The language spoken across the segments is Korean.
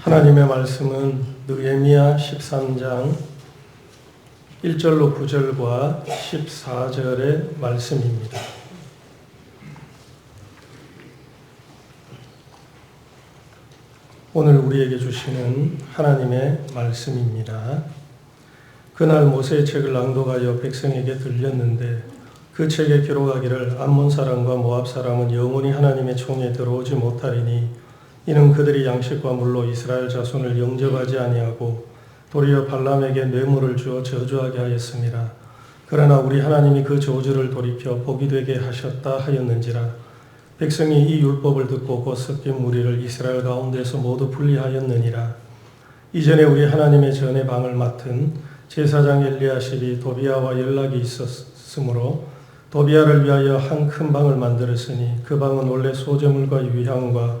하나님의 말씀은 느헤미야 13장 1절로 9절과 14절의 말씀입니다. 오늘 우리에게 주시는 하나님의 말씀입니다. 그날 모세의 책을 낭독하여 백성에게 들렸는데 그 책에 기록하기를 암몬 사람과 모압 사람은 영원히 하나님의 총에 들어오지 못하리니 이는 그들이 양식과 물로 이스라엘 자손을 영접하지 아니하고 도리어 발람에게 뇌물을 주어 저주하게 하였습니다. 그러나 우리 하나님이 그 저주를 돌이켜 복이 되게 하셨다 하였는지라 백성이 이 율법을 듣고 곧 섞인 무리를 이스라엘 가운데서 모두 분리하였느니라 이전에 우리 하나님의 전의 방을 맡은 제사장 엘리야십이 도비아와 연락이 있었으므로 도비아를 위하여 한 큰 방을 만들었으니 그 방은 원래 소재물과 유향과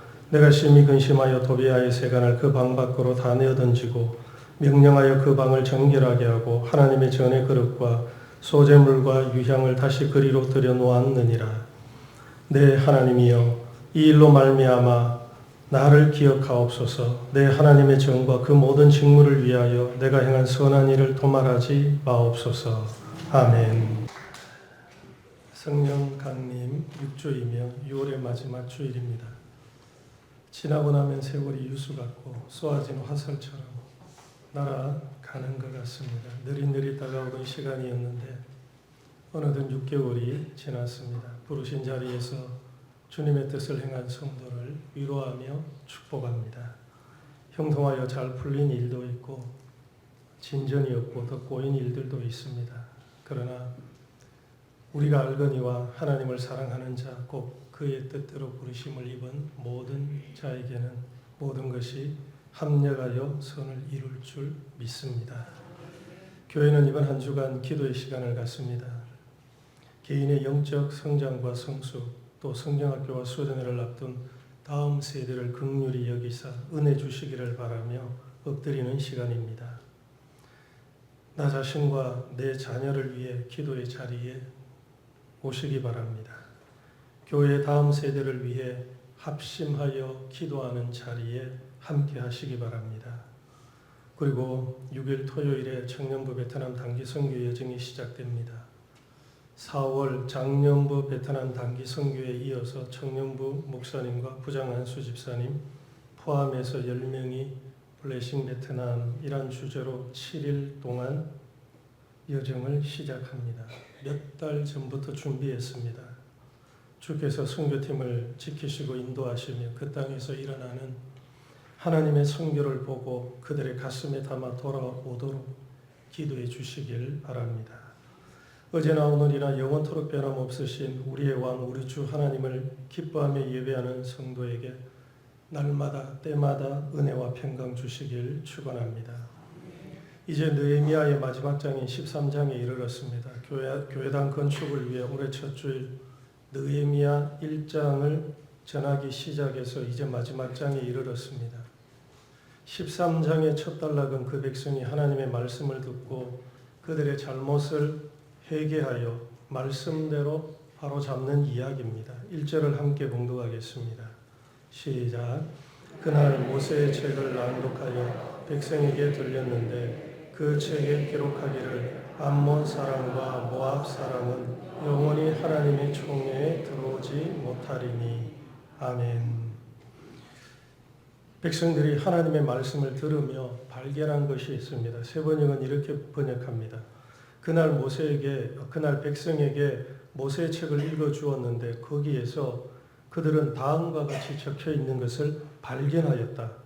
내가 심히 근심하여 도비아의 세간을 그 방 밖으로 다 내어 던지고 명령하여 그 방을 정결하게 하고 하나님의 전의 그릇과 소재물과 유향을 다시 그리로 들여 놓았느니라. 내 하나님이여 이 일로 말미암아 나를 기억하옵소서. 내 하나님의 정과 그 모든 직무를 위하여 내가 행한 선한 일을 도말하지 마옵소서. 아멘. 성령 강림 6주이며 6월의 마지막 주일입니다. 지나고 나면 세월이 유수 같고 쏘아진 화살처럼 날아가는 것 같습니다. 느릿느릿 다가오던 시간이었는데 어느덧 6개월이 지났습니다. 부르신 자리에서 주님의 뜻을 행한 성도를 위로하며 축복합니다. 형통하여 잘 풀린 일도 있고 진전이 없고 더 꼬인 일들도 있습니다. 그러나 우리가 알거니와 하나님을 사랑하는 자, 곧 그의 뜻대로 부르심을 입은 모든 자에게는 모든 것이 합력하여 선을 이룰 줄 믿습니다. 교회는 이번 한 주간 기도의 시간을 갖습니다. 개인의 영적 성장과 성숙, 또 성경학교와 수련회를 앞둔 다음 세대를 극률히 여기사 은혜 주시기를 바라며 엎드리는 시간입니다. 나 자신과 내 자녀를 위해 기도의 자리에 오시기 바랍니다. 교회 다음 세대를 위해 합심하여 기도하는 자리에 함께 하시기 바랍니다. 그리고 6일 토요일에 청년부 베트남 단기 선교 여정이 시작됩니다. 4월 장년부 베트남 단기 선교에 이어서 청년부 목사님과 부장 한수 집사님 포함해서 10명이 블레싱 베트남이란 주제로 7일 동안 여정을 시작합니다. 몇 달 전부터 준비했습니다. 주께서 선교팀을 지키시고 인도하시며 그 땅에서 일어나는 하나님의 선교를 보고 그들의 가슴에 담아 돌아오도록 기도해 주시길 바랍니다. 어제나 오늘이나 영원토록 변함없으신 우리의 왕 우리 주 하나님을 기뻐하며 예배하는 성도에게 날마다 때마다 은혜와 평강 주시길 축원합니다. 이제 느헤미야의 마지막 장인 13장에 이르렀습니다. 교회, 교회당 건축을 위해 올해 첫 주일 느헤미야 1장을 전하기 시작해서 이제 마지막 장에 이르렀습니다. 13장의 첫 단락은 그 백성이 하나님의 말씀을 듣고 그들의 잘못을 회개하여 말씀대로 바로 잡는 이야기입니다. 1절을 함께 봉독하겠습니다. 시작. 그날 모세의 책을 낭독하여 백성에게 들렸는데 그 책에 기록하기를 암몬 사람과 모압 사람은 영원히 하나님의 총회에 들어오지 못하리니 아멘. 백성들이 하나님의 말씀을 들으며 발견한 것이 있습니다. 세 번역은 이렇게 번역합니다. 그날 모세에게 그날 백성에게 모세의 책을 읽어 주었는데 거기에서 그들은 다음과 같이 적혀 있는 것을 발견하였다.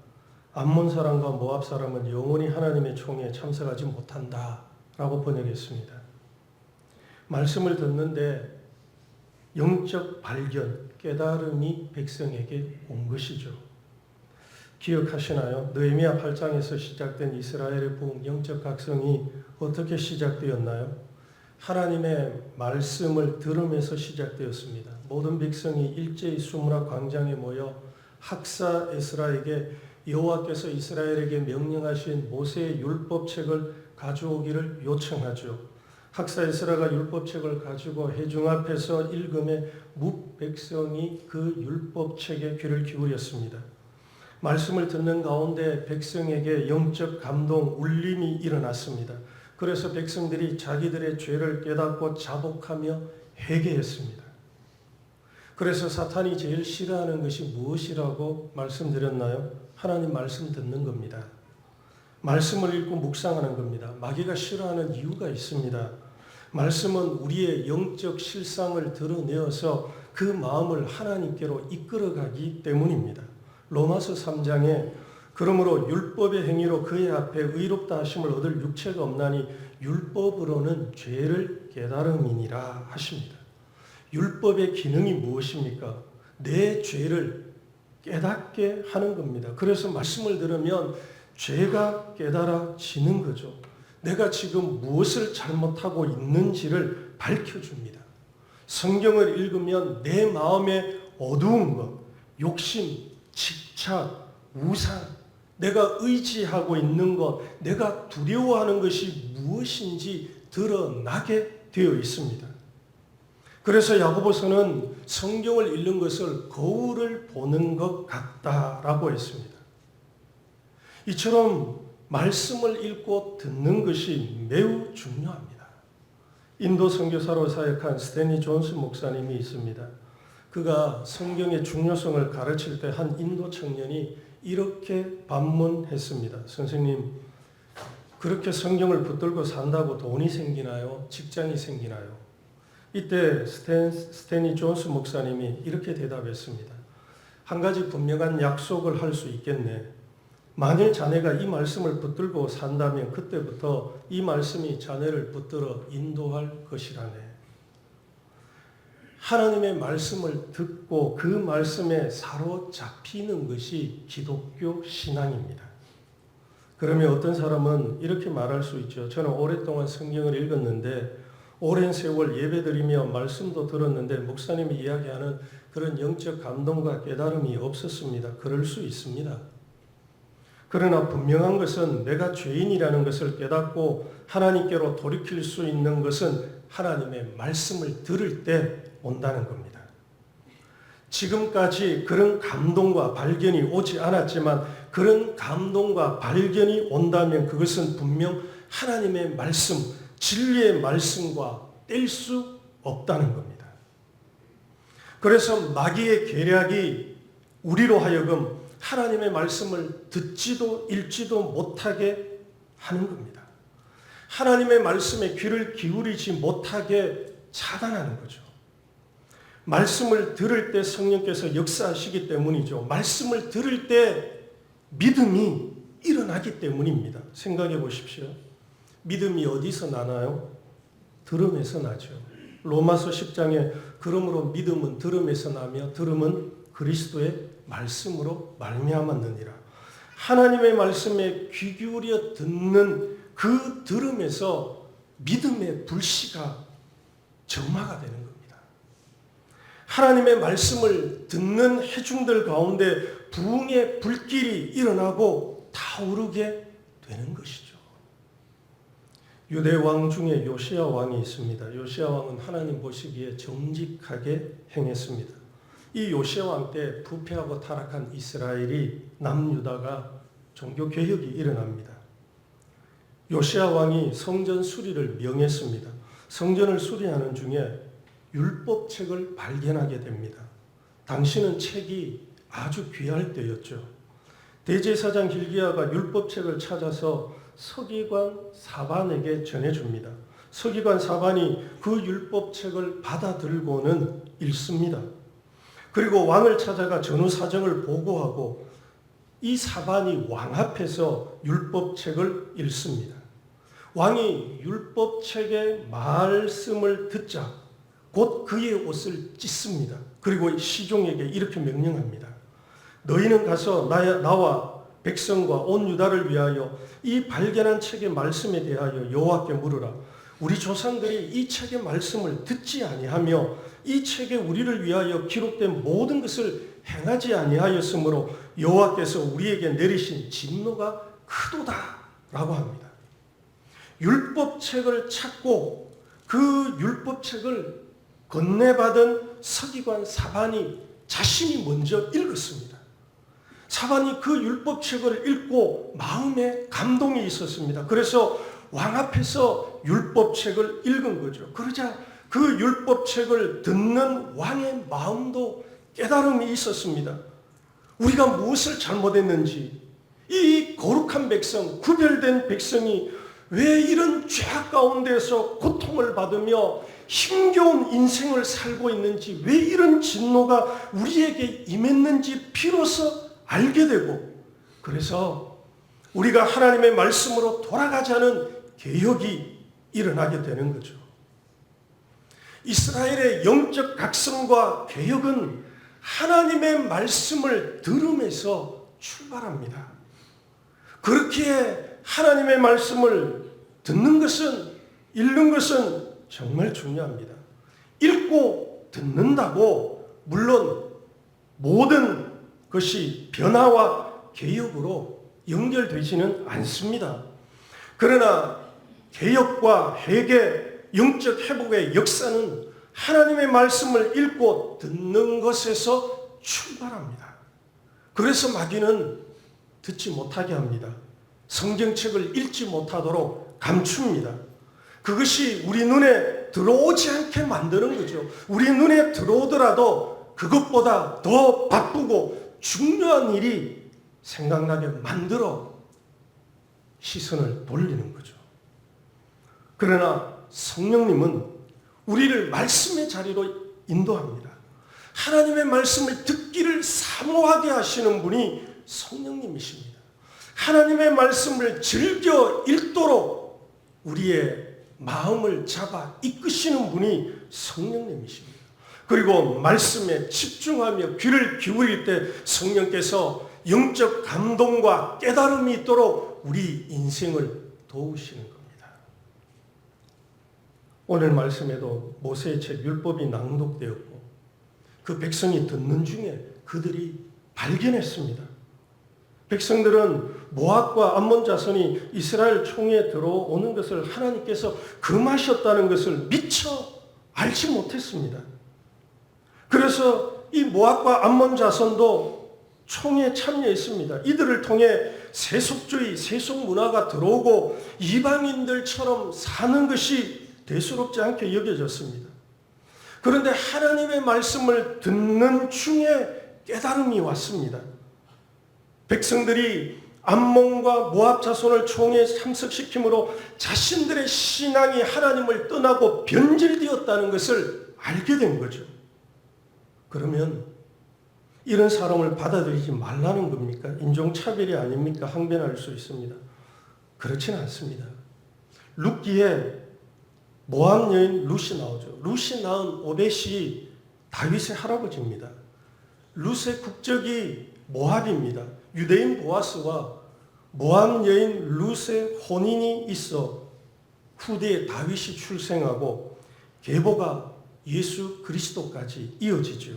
암몬 사람과 모압 사람은 영원히 하나님의 총에 참석하지 못한다 라고 번역했습니다. 말씀을 듣는데 영적 발견, 깨달음이 백성에게 온 것이죠. 기억하시나요? 느헤미야 8장에서 시작된 이스라엘의 부흥 영적 각성이 어떻게 시작되었나요? 하나님의 말씀을 들으면서 시작되었습니다. 모든 백성이 일제히 수무라 광장에 모여 학사 에스라에게 여호와께서 이스라엘에게 명령하신 모세의 율법책을 가져오기를 요청하죠. 학사 에스라가 율법책을 가지고 회중 앞에서 읽음에 묵 백성이 그 율법책에 귀를 기울였습니다. 말씀을 듣는 가운데 백성에게 영적 감동, 울림이 일어났습니다. 그래서 백성들이 자기들의 죄를 깨닫고 자복하며 회개했습니다. 그래서 사탄이 제일 싫어하는 것이 무엇이라고 말씀드렸나요? 하나님 말씀 듣는 겁니다. 말씀을 읽고 묵상하는 겁니다. 마귀가 싫어하는 이유가 있습니다. 말씀은 우리의 영적 실상을 드러내어서 그 마음을 하나님께로 이끌어가기 때문입니다. 로마서 3장에 그러므로 율법의 행위로 그의 앞에 의롭다 하심을 얻을 육체가 없나니 율법으로는 죄를 깨달음이니라 하십니다. 율법의 기능이 무엇입니까? 내 죄를 깨닫게 하는 겁니다. 그래서 말씀을 들으면 죄가 깨달아지는 거죠. 내가 지금 무엇을 잘못하고 있는지를 밝혀줍니다. 성경을 읽으면 내 마음의 어두운 것, 욕심, 집착, 우상, 내가 의지하고 있는 것, 내가 두려워하는 것이 무엇인지 드러나게 되어 있습니다. 그래서 야고보서는 성경을 읽는 것을 거울을 보는 것 같다라고 했습니다. 이처럼 말씀을 읽고 듣는 것이 매우 중요합니다. 인도 선교사로 사역한 스테니 존스 목사님이 있습니다. 그가 성경의 중요성을 가르칠 때 한 인도 청년이 이렇게 반문했습니다. 선생님, 그렇게 성경을 붙들고 산다고 돈이 생기나요? 직장이 생기나요? 이때 스탠, 스테니 존스 목사님이 이렇게 대답했습니다. 한 가지 분명한 약속을 할 수 있겠네. 만일 자네가 이 말씀을 붙들고 산다면 그때부터 이 말씀이 자네를 붙들어 인도할 것이라네. 하나님의 말씀을 듣고 그 말씀에 사로잡히는 것이 기독교 신앙입니다. 그러면 어떤 사람은 이렇게 말할 수 있죠. 저는 오랫동안 성경을 읽었는데 오랜 세월 예배드리며 말씀도 들었는데 목사님이 이야기하는 그런 영적 감동과 깨달음이 없었습니다. 그럴 수 있습니다. 그러나 분명한 것은 내가 죄인이라는 것을 깨닫고 하나님께로 돌이킬 수 있는 것은 하나님의 말씀을 들을 때 온다는 겁니다. 지금까지 그런 감동과 발견이 오지 않았지만 그런 감동과 발견이 온다면 그것은 분명 하나님의 말씀, 진리의 말씀과 뗄 수 없다는 겁니다. 그래서 마귀의 계략이 우리로 하여금 하나님의 말씀을 듣지도 읽지도 못하게 하는 겁니다. 하나님의 말씀에 귀를 기울이지 못하게 차단하는 거죠. 말씀을 들을 때 성령께서 역사하시기 때문이죠. 말씀을 들을 때 믿음이 일어나기 때문입니다. 생각해 보십시오. 믿음이 어디서 나나요? 들음에서 나죠. 로마서 10장에 그러므로 믿음은 들음에서 나며 들음은 그리스도의 말씀으로 말미암았느니라. 하나님의 말씀에 귀 기울여 듣는 그 들음에서 믿음의 불씨가 점화가 되는 겁니다. 하나님의 말씀을 듣는 해중들 가운데 부흥의 불길이 일어나고 타오르게 되는 것이죠. 유대 왕 중에 요시야 왕이 있습니다. 요시야 왕은 하나님 보시기에 정직하게 행했습니다. 이 요시야 왕 때 부패하고 타락한 이스라엘이 남유다가 종교 개혁이 일어납니다. 요시야 왕이 성전 수리를 명했습니다. 성전을 수리하는 중에 율법책을 발견하게 됩니다. 당시는 책이 아주 귀할 때였죠. 대제사장 hil기야가 율법책을 찾아서 서기관 사반에게 전해줍니다. 서기관 사반이 그 율법책을 받아들고는 읽습니다. 그리고 왕을 찾아가 전후 사정을 보고하고 이 사반이 왕 앞에서 율법책을 읽습니다. 왕이 율법책의 말씀을 듣자 곧 그의 옷을 찢습니다. 그리고 시종에게 이렇게 명령합니다. 너희는 가서 나, 나와 백성과 온 유다를 위하여 이 발견한 책의 말씀에 대하여 여호와께 물으라. 우리 조상들이 이 책의 말씀을 듣지 아니하며 이 책에 우리를 위하여 기록된 모든 것을 행하지 아니하였으므로 여호와께서 우리에게 내리신 진노가 크도다라고 합니다. 율법책을 찾고 그 율법책을 건네받은 서기관 사반이 자신이 먼저 읽었습니다. 사반이 그 율법책을 읽고 마음에 감동이 있었습니다. 그래서 왕 앞에서 율법책을 읽은 거죠. 그러자 그 율법책을 듣는 왕의 마음도 깨달음이 있었습니다. 우리가 무엇을 잘못했는지, 이 거룩한 백성, 구별된 백성이 왜 이런 죄악 가운데서 고통을 받으며 힘겨운 인생을 살고 있는지, 왜 이런 진노가 우리에게 임했는지 비로소 알게 되고, 그래서 우리가 하나님의 말씀으로 돌아가자는 개혁이 일어나게 되는 거죠. 이스라엘의 영적 각성과 개혁은 하나님의 말씀을 들음에서 출발합니다. 그렇게 하나님의 말씀을 듣는 것은, 읽는 것은 정말 중요합니다. 읽고 듣는다고 물론 모든 것이 변화와 개혁으로 연결되지는 않습니다. 그러나 개혁과 회개, 영적 회복의 역사는 하나님의 말씀을 읽고 듣는 것에서 출발합니다. 그래서 마귀는 듣지 못하게 합니다. 성경책을 읽지 못하도록 감춥니다. 그것이 우리 눈에 들어오지 않게 만드는 거죠. 우리 눈에 들어오더라도 그것보다 더 바쁘고 중요한 일이 생각나게 만들어 시선을 돌리는 거죠. 그러나 성령님은 우리를 말씀의 자리로 인도합니다. 하나님의 말씀을 듣기를 사모하게 하시는 분이 성령님이십니다. 하나님의 말씀을 즐겨 읽도록 우리의 마음을 잡아 이끄시는 분이 성령님이십니다. 그리고 말씀에 집중하며 귀를 기울일 때 성령께서 영적 감동과 깨달음이 있도록 우리 인생을 도우시는 겁니다. 오늘 말씀에도 모세의 책 율법이 낭독되었고 그 백성이 듣는 중에 그들이 발견했습니다. 백성들은 모압과 암몬 자손이 이스라엘 총에 들어오는 것을 하나님께서 금하셨다는 것을 미처 알지 못했습니다. 그래서 이 모압과 암몬 자손도 총에 참여했습니다. 이들을 통해 세속주의, 세속 문화가 들어오고 이방인들처럼 사는 것이 대수롭지 않게 여겨졌습니다. 그런데 하나님의 말씀을 듣는 중에 깨달음이 왔습니다. 백성들이 암몬과 모압 자손을 총에 참석시킴으로 자신들의 신앙이 하나님을 떠나고 변질되었다는 것을 알게 된 거죠. 그러면 이런 사람을 받아들이지 말라는 겁니까? 인종차별이 아닙니까? 항변할 수 있습니다. 그렇지는 않습니다. 룻기에 모압 여인 룻이 나오죠. 룻이 낳은 오벳이 다윗의 할아버지입니다. 룻의 국적이 모압입니다. 유대인 보아스와 모압 여인 룻의 혼인이 있어 후대에 다윗이 출생하고 계보가 예수 그리스도까지 이어지죠.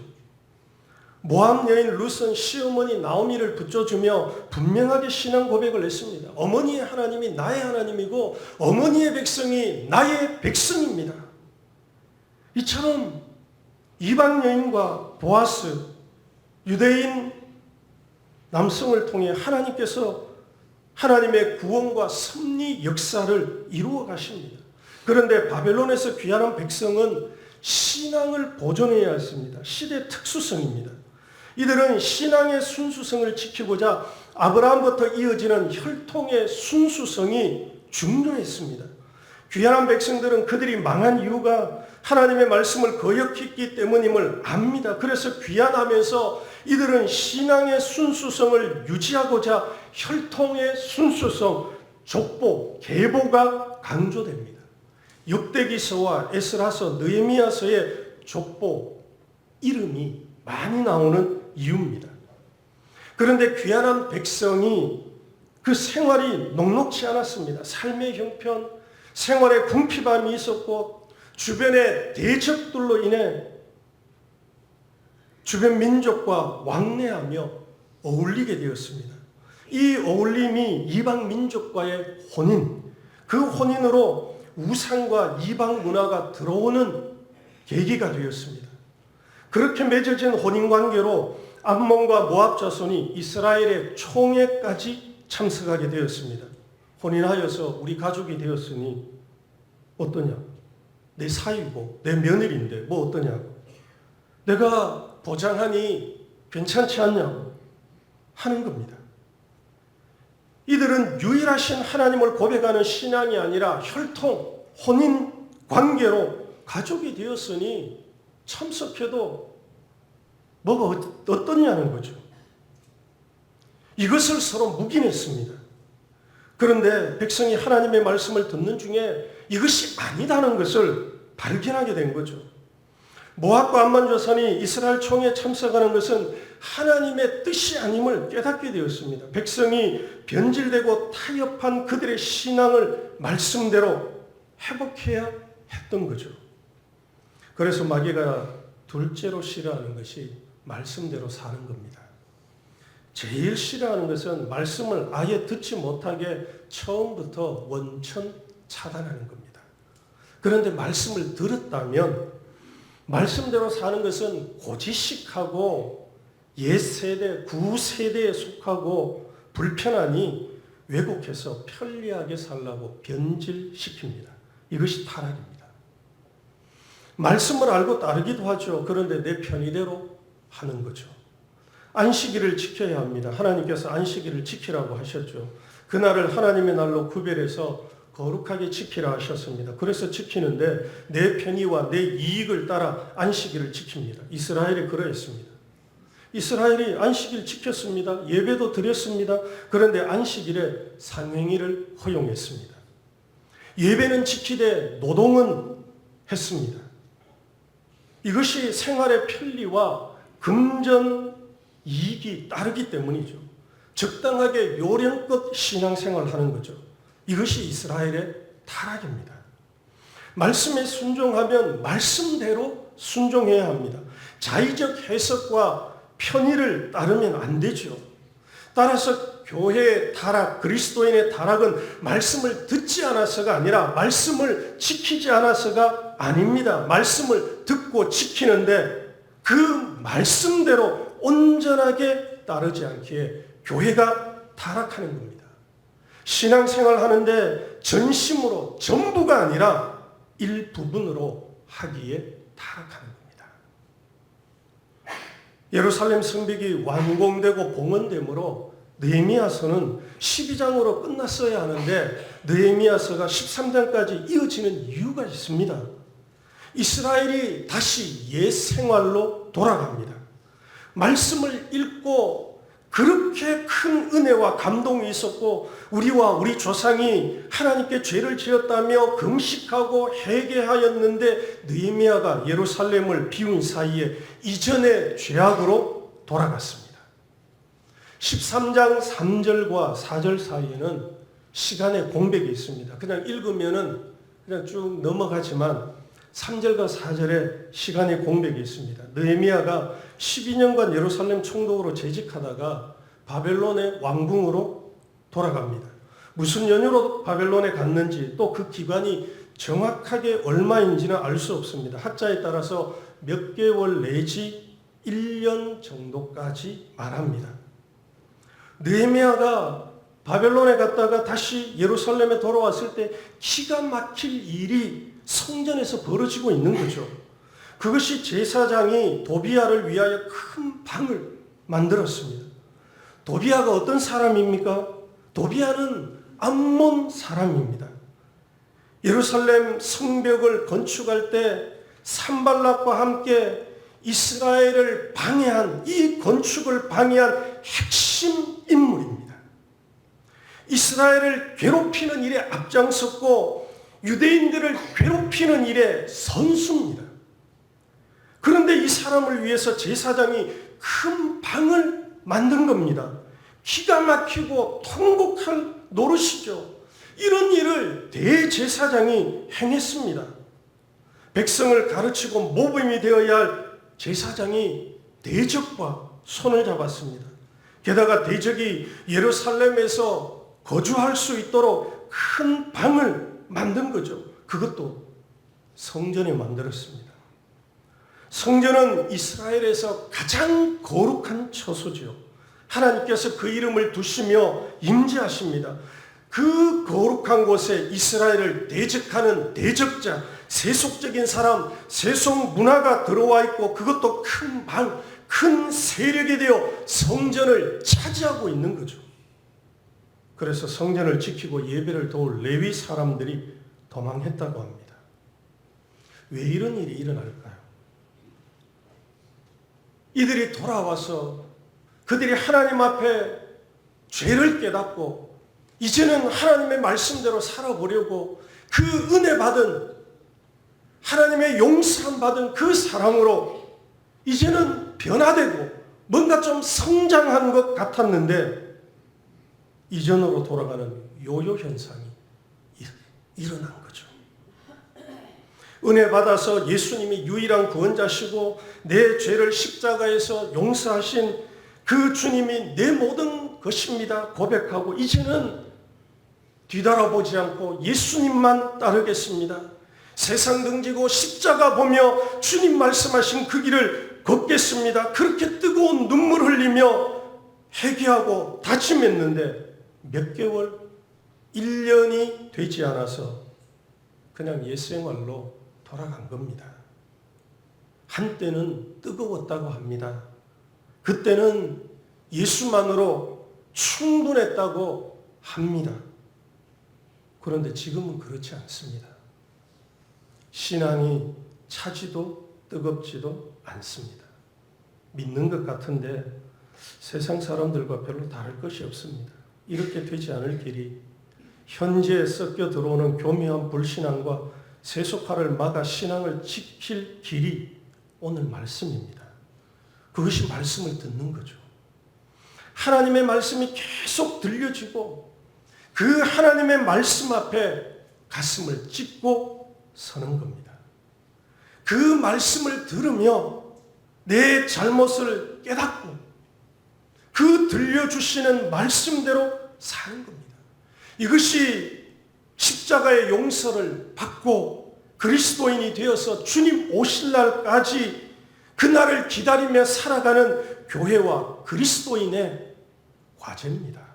모압 여인 룻은 시어머니 나오미를 붙여주며 분명하게 신앙 고백을 했습니다. 어머니의 하나님이 나의 하나님이고 어머니의 백성이 나의 백성입니다. 이처럼 이방 여인과 보아스 유대인 남성을 통해 하나님께서 하나님의 구원과 섭리 역사를 이루어 가십니다. 그런데 바벨론에서 귀환한 백성은 신앙을 보존해야 했습니다. 시대 특수성입니다. 이들은 신앙의 순수성을 지키고자 아브라함부터 이어지는 혈통의 순수성이 중요했습니다. 귀한한 백성들은 그들이 망한 이유가 하나님의 말씀을 거역했기 때문임을 압니다. 그래서 귀한하면서 이들은 신앙의 순수성을 유지하고자 혈통의 순수성, 족보, 계보가 강조됩니다. 역대기서와 에스라서, 느헤미야서의 족보 이름이 많이 나오는 이유입니다. 그런데 귀한한 백성이 그 생활이 녹록지 않았습니다. 삶의 형편, 생활에 궁핍함이 있었고 주변의 대적들로 인해 주변 민족과 왕래하며 어울리게 되었습니다. 이 어울림이 이방 민족과의 혼인, 그 혼인으로 우상과 이방 문화가 들어오는 계기가 되었습니다. 그렇게 맺어진 혼인 관계로 암몬과 모압 자손이 이스라엘의 총회까지 참석하게 되었습니다. 혼인하여서 우리 가족이 되었으니 어떠냐? 내 사위고 내 며느리인데 뭐 어떠냐고. 내가 보장하니 괜찮지 않냐고 하는 겁니다. 이들은 유일하신 하나님을 고백하는 신앙이 아니라 혈통, 혼인 관계로 가족이 되었으니 참석해도 뭐가 어떻냐는 거죠. 이것을 서로 묵인했습니다. 그런데 백성이 하나님의 말씀을 듣는 중에 이것이 아니다는 것을 발견하게 된 거죠. 모압과 암만 조선이 이스라엘 총회에 참석하는 것은 하나님의 뜻이 아님을 깨닫게 되었습니다. 백성이 변질되고 타협한 그들의 신앙을 말씀대로 회복해야 했던 거죠. 그래서 마귀가 둘째로 싫어하는 것이 말씀대로 사는 겁니다. 제일 싫어하는 것은 말씀을 아예 듣지 못하게 처음부터 원천 차단하는 겁니다. 그런데 말씀을 들었다면 말씀대로 사는 것은 고지식하고 옛세대, 구세대에 속하고 불편하니 왜곡해서 편리하게 살라고 변질시킵니다. 이것이 타락입니다. 말씀을 알고 따르기도 하죠. 그런데 내 편의대로 하는 거죠. 안식일을 지켜야 합니다. 하나님께서 안식일을 지키라고 하셨죠. 그날을 하나님의 날로 구별해서 거룩하게 지키라 하셨습니다. 그래서 지키는데 내 편의와 내 이익을 따라 안식일을 지킵니다. 이스라엘이 그러했습니다. 이스라엘이 안식일 지켰습니다. 예배도 드렸습니다. 그런데 안식일에 상행일을 허용했습니다. 예배는 지키되 노동은 했습니다. 이것이 생활의 편리와 금전 이익이 따르기 때문이죠. 적당하게 요령껏 신앙생활 하는 거죠. 이것이 이스라엘의 타락입니다. 말씀에 순종하면 말씀대로 순종해야 합니다. 자의적 해석과 편의를 따르면 안 되죠. 따라서 교회의 타락, 그리스도인의 타락은 말씀을 듣지 않아서가 아니라 말씀을 지키지 않아서가 아닙니다. 말씀을 듣고 지키는데 그 말씀대로 온전하게 따르지 않기에 교회가 타락하는 겁니다. 신앙생활 하는데 전심으로 전부가 아니라 일부분으로 하기에 타락하는 겁니다. 예루살렘 성벽이 완공되고 봉헌되므로 느헤미야서는 12장으로 끝났어야 하는데 느헤미야서가 13장까지 이어지는 이유가 있습니다. 이스라엘이 다시 옛 생활로 돌아갑니다. 말씀을 읽고 그렇게 큰 은혜와 감동이 있었고 우리와 우리 조상이 하나님께 죄를 지었다며 금식하고 회개하였는데 느헤미야가 예루살렘을 비운 사이에 이전의 죄악으로 돌아갔습니다. 13장 3절과 4절 사이에는 시간의 공백이 있습니다. 그냥 읽으면은 그냥 쭉 넘어가지만 3절과 4절에 시간의 공백이 있습니다. 느헤미야가 12년간 예루살렘 총독으로 재직하다가 바벨론의 왕궁으로 돌아갑니다. 무슨 연유로 바벨론에 갔는지 또 그 기간이 정확하게 얼마인지는 알 수 없습니다. 학자에 따라서 몇 개월 내지 1년 정도까지 말합니다. 느헤미야가 바벨론에 갔다가 다시 예루살렘에 돌아왔을 때 기가 막힐 일이 성전에서 벌어지고 있는 거죠. 그것이 제사장이 도비아를 위하여 큰 방을 만들었습니다. 도비아가 어떤 사람입니까? 도비아는 암몬 사람입니다. 예루살렘 성벽을 건축할 때 산발락과 함께 이스라엘을 방해한 이 건축을 방해한 핵심 인물입니다. 이스라엘을 괴롭히는 일에 앞장섰고 유대인들을 괴롭히는 일에 선수입니다. 그런데 이 사람을 위해서 제사장이 큰 방을 만든 겁니다. 기가 막히고 통곡할 노릇이죠. 이런 일을 대제사장이 행했습니다. 백성을 가르치고 모범이 되어야 할 제사장이 대적과 손을 잡았습니다. 게다가 대적이 예루살렘에서 거주할 수 있도록 큰 방을 만든 거죠. 그것도 성전에 만들었습니다. 성전은 이스라엘에서 가장 거룩한 처소지요. 하나님께서 그 이름을 두시며 임재하십니다. 그 거룩한 곳에 이스라엘을 대적하는 대적자, 세속적인 사람, 세속 문화가 들어와 있고 그것도 큰 방, 큰 세력이 되어 성전을 차지하고 있는 거죠. 그래서 성전을 지키고 예배를 도울 레위 사람들이 도망했다고 합니다. 왜 이런 일이 일어날까요? 이들이 돌아와서 그들이 하나님 앞에 죄를 깨닫고 이제는 하나님의 말씀대로 살아보려고 그 은혜 받은 하나님의 용서함 받은 그 사랑으로 이제는 변화되고 뭔가 좀 성장한 것 같았는데 이전으로 돌아가는 요요 현상이 일어난 거죠. 은혜 받아서 예수님이 유일한 구원자시고 내 죄를 십자가에서 용서하신 그 주님이 내 모든 것입니다. 고백하고 이제는 뒤돌아보지 않고 예수님만 따르겠습니다. 세상 등지고 십자가 보며 주님 말씀하신 그 길을 걷겠습니다. 그렇게 뜨거운 눈물 흘리며 회개하고 다짐했는데 몇 개월, 1년이 되지 않아서 그냥 옛생활로 돌아간 겁니다. 한때는 뜨거웠다고 합니다. 그때는 예수만으로 충분했다고 합니다. 그런데 지금은 그렇지 않습니다. 신앙이 차지도 뜨겁지도 않습니다. 믿는 것 같은데 세상 사람들과 별로 다를 것이 없습니다. 이렇게 되지 않을 길이 현재에 섞여 들어오는 교묘한 불신앙과 세속화를 막아 신앙을 지킬 길이 오늘 말씀입니다. 그것이 말씀을 듣는 거죠. 하나님의 말씀이 계속 들려지고 그 하나님의 말씀 앞에 가슴을 찢고 서는 겁니다. 그 말씀을 들으며 내 잘못을 깨닫고 그 들려주시는 말씀대로 사는 겁니다. 이것이 십자가의 용서를 받고 그리스도인이 되어서 주님 오실 날까지 그날을 기다리며 살아가는 교회와 그리스도인의 과제입니다.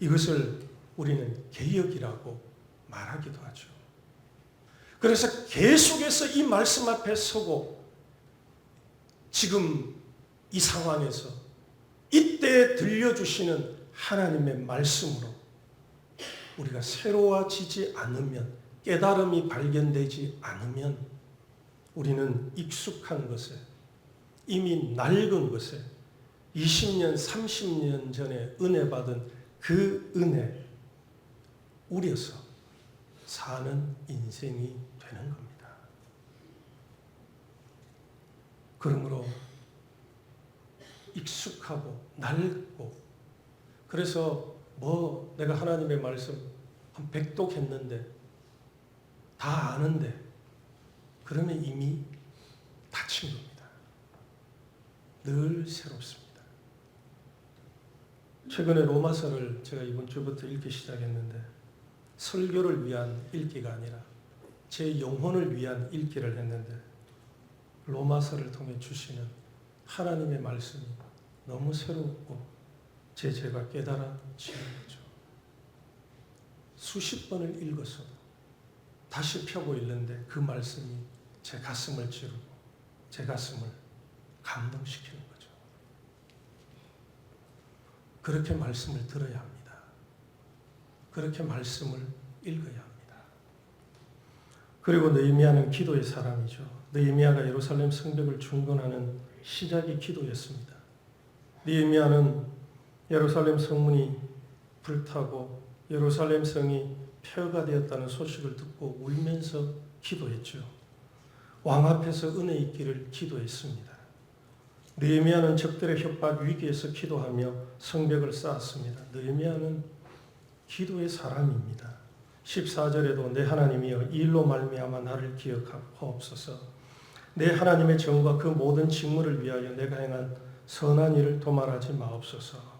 이것을 우리는 개혁이라고 말하기도 하죠. 그래서 계속해서 이 말씀 앞에 서고 지금 이 상황에서 이때 들려주시는 하나님의 말씀으로 우리가 새로워지지 않으면 깨달음이 발견되지 않으면 우리는 익숙한 것에 이미 낡은 것에 20년, 30년 전에 은혜 받은 그 은혜 우려서 사는 인생이 되는 겁니다. 그러므로 익숙하고 낡고 그래서 뭐 내가 하나님의 말씀 한 백독 했는데 다 아는데 그러면 이미 다친 겁니다. 늘 새롭습니다. 최근에 로마서를 제가 이번 주부터 읽기 시작했는데 설교를 위한 읽기가 아니라 제 영혼을 위한 읽기를 했는데 로마서를 통해 주시는 하나님의 말씀이 너무 새롭고 제 죄가 깨달아지는 거죠. 수십 번을 읽었어도 다시 펴고 읽는데 그 말씀이 제 가슴을 찌르고 제 가슴을 감동시키는 거죠. 그렇게 말씀을 들어야 합니다. 그렇게 말씀을 읽어야 합니다. 그리고 느헤미야는 기도의 사람이죠. 느헤미야가 예루살렘 성벽을 중건하는 시작이 기도였습니다. 느헤미야는 예루살렘 성문이 불타고 예루살렘 성이 폐허가 되었다는 소식을 듣고 울면서 기도했죠. 왕 앞에서 은혜 있기를 기도했습니다. 느헤미야는 적들의 협박 위기에서 기도하며 성벽을 쌓았습니다. 느헤미야는 기도의 사람입니다. 14절에도 내 하나님이여 이 일로 말미암아 나를 기억하옵소서. 내 하나님의 정과 그 모든 직무를 위하여 내가 행한 선한 일을 도말하지 마옵소서.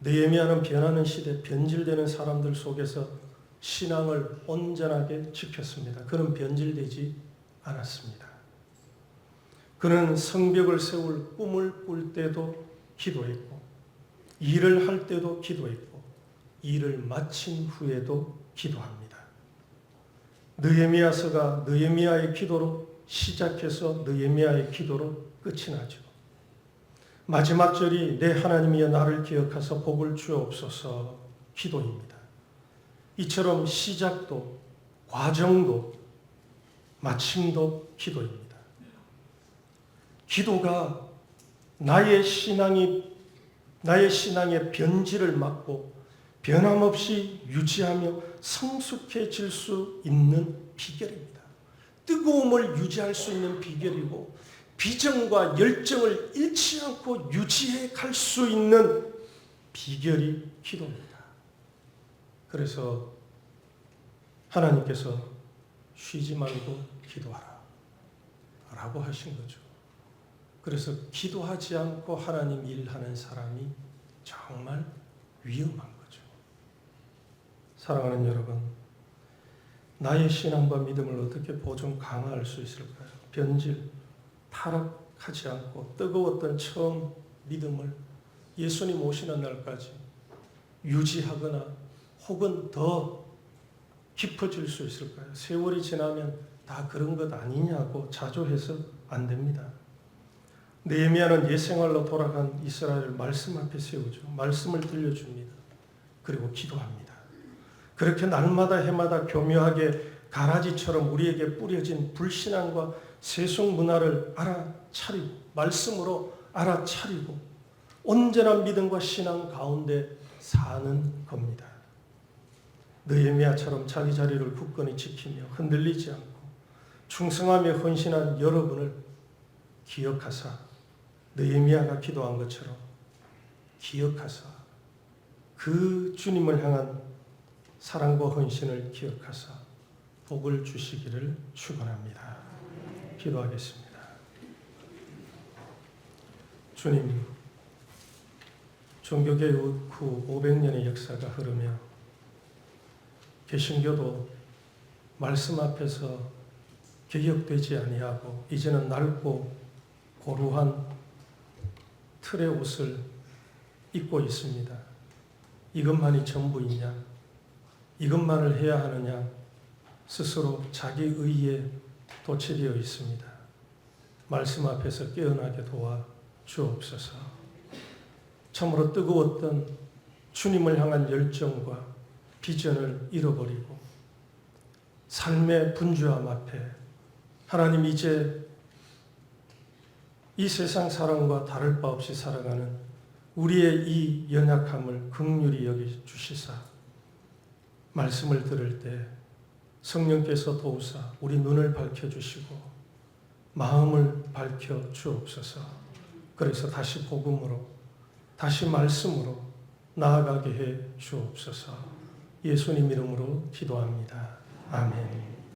느헤미야는 변하는 시대 변질되는 사람들 속에서 신앙을 온전하게 지켰습니다. 그는 변질되지 않았습니다. 그는 성벽을 세울 꿈을 꿀 때도 기도했고 일을 할 때도 기도했고 일을 마친 후에도 기도합니다. 느헤미야서가 느헤미야의 기도로 시작해서 느헤미야의 기도로 끝이 나죠. 마지막 절이 내 하나님이여 나를 기억하사 복을 주옵소서 기도입니다. 이처럼 시작도 과정도 마침도 기도입니다. 기도가 나의 신앙이 나의 신앙의 변질을 막고 변함없이 유지하며 성숙해질 수 있는 비결입니다. 뜨거움을 유지할 수 있는 비결이고 비전과 열정을 잃지 않고 유지해 갈 수 있는 비결이 기도입니다. 그래서 하나님께서 쉬지 말고 기도하라. 라고 하신 거죠. 그래서 기도하지 않고 하나님 일하는 사람이 정말 위험한 거죠. 사랑하는 여러분, 나의 신앙과 믿음을 어떻게 보존 강화할 수 있을까요? 변질, 타락하지 않고 뜨거웠던 처음 믿음을 예수님 오시는 날까지 유지하거나 혹은 더 깊어질 수 있을까요? 세월이 지나면 다 그런 것 아니냐고 자조해서 안 됩니다. 느헤미야는 옛생활로 돌아간 이스라엘을 말씀 앞에 세우죠. 말씀을 들려줍니다. 그리고 기도합니다. 그렇게 날마다 해마다 교묘하게 가라지처럼 우리에게 뿌려진 불신앙과 세속 문화를 알아차리고 말씀으로 알아차리고 온전한 믿음과 신앙 가운데 사는 겁니다. 느헤미야처럼 자기 자리를 굳건히 지키며 흔들리지 않고 충성하며 헌신한 여러분을 기억하사 느헤미야가 기도한 것처럼 기억하사 그 주님을 향한 사랑과 헌신을 기억하사 복을 주시기를 축원합니다. 기도하겠습니다. 주님, 종교개혁 후 500년의 역사가 흐르며 개신교도 말씀 앞에서 개혁되지 아니하고 이제는 낡고 고루한 틀의 옷을 입고 있습니다. 이것만이 전부이냐? 이것만을 해야 하느냐? 스스로 자기 의에 도취되어 있습니다. 말씀 앞에서 깨어나게 도와 주옵소서. 참으로 뜨거웠던 주님을 향한 열정과 비전을 잃어버리고 삶의 분주함 앞에 하나님 이제 이 세상 사람과 다를 바 없이 살아가는 우리의 이 연약함을 극률히 여기 주시사 말씀을 들을 때 성령께서 도우사 우리 눈을 밝혀 주시고 마음을 밝혀 주옵소서. 그래서 다시 복음으로 다시 말씀으로 나아가게 해 주옵소서. 예수님 이름으로 기도합니다. 아멘.